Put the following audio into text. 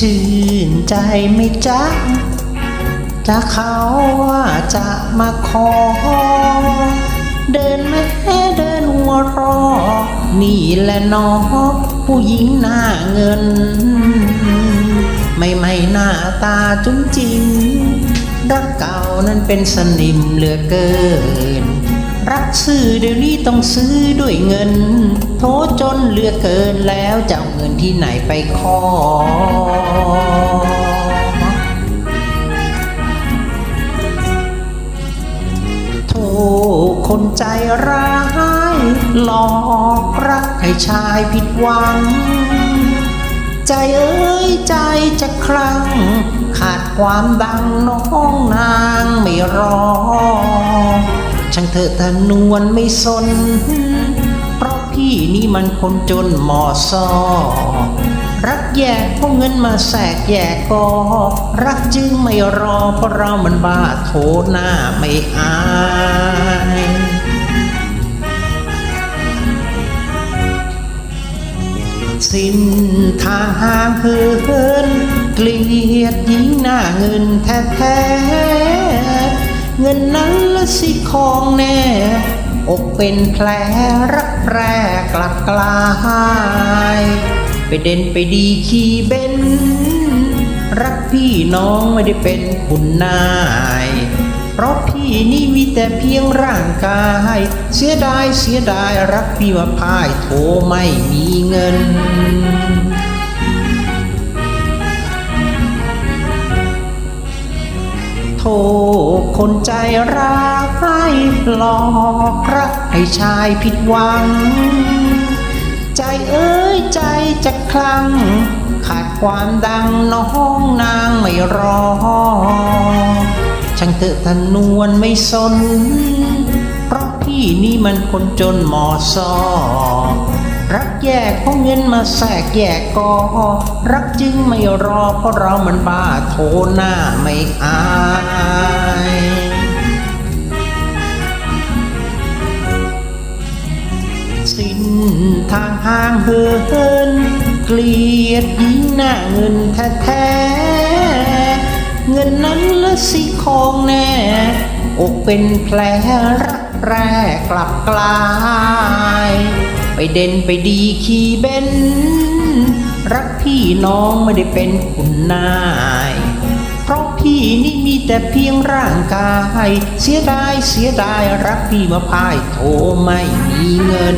ชินใจไหม่จ๊ะจะเขาว่าจะมาขอ เดินแม่เดินหัวรอ นี่แหละน้องผู้หญิงหน้าเงิน ไม่ไม่หน้าตาจุ้มจิมรักเก่านั้นเป็นสนิมเหลือเกิน รักซื้อเดี๋ยวนี้ต้องซื้อด้วยเงิน โทจนเหลือเกินแล้วจะเอาเงินที่ไหนไปขอโทคนใจร้าย หลอกรักให้ชายผิดหวัง ใจเอ้ยใจจะคลั่ง ขาดความดังน้องนางไม่รอ ช่างเธอทนวนไม่สน เพราะพี่นี่มันคนจนหมอซอ รักแยกเพราะเงินมาแสกแยกก็รักจึงไม่รอเพราะเรามันบ้าโถหน้าไม่อายสิ้นทางห่างเหินเกลียดหญิงหน้าเงินแท้แท้ๆ เงินนั้นละสิของแน่ อกเป็นแผลรักแรกกลับกลายไปเด่นไปดีขี่เบนรักพี่น้องไม่ได้เป็นคุณนาย เพราะพี่นี่มีแต่เพียงร่างกาย เสียดายเสียดายรักพี่ว่าพ่ายโถไม่มีเงิน คนใจร้ายหลอกรักให้ชายผิดหวัง ใจเอ้ยใจจะคลั่ง ขาดความดังน้องนางไม่รอ ช่างเถอะทนวนไม่สน เพราะพี่นี่มันคนจนหมอซอ รักแยกเพราะเงินมาแทรกแยกก็รักจึงไม่รอเพราะเรามันบ้าโทหน้าไม่อายสิ้นทางห่างเหินเกลียดหญิงหน้าเงินแท้ๆเงินนั้นละสิของแน่อกเป็นแผลรักแรกกลับกลาย เด่นไปดีขี่เบนรักพี่น้องไม่ได้เป็นคุณนาย เพราะพี่นี่มีแต่เพียงร่างกาย เสียดายเสียดายรักพี่มาพ่ายโถไม่มีเงิน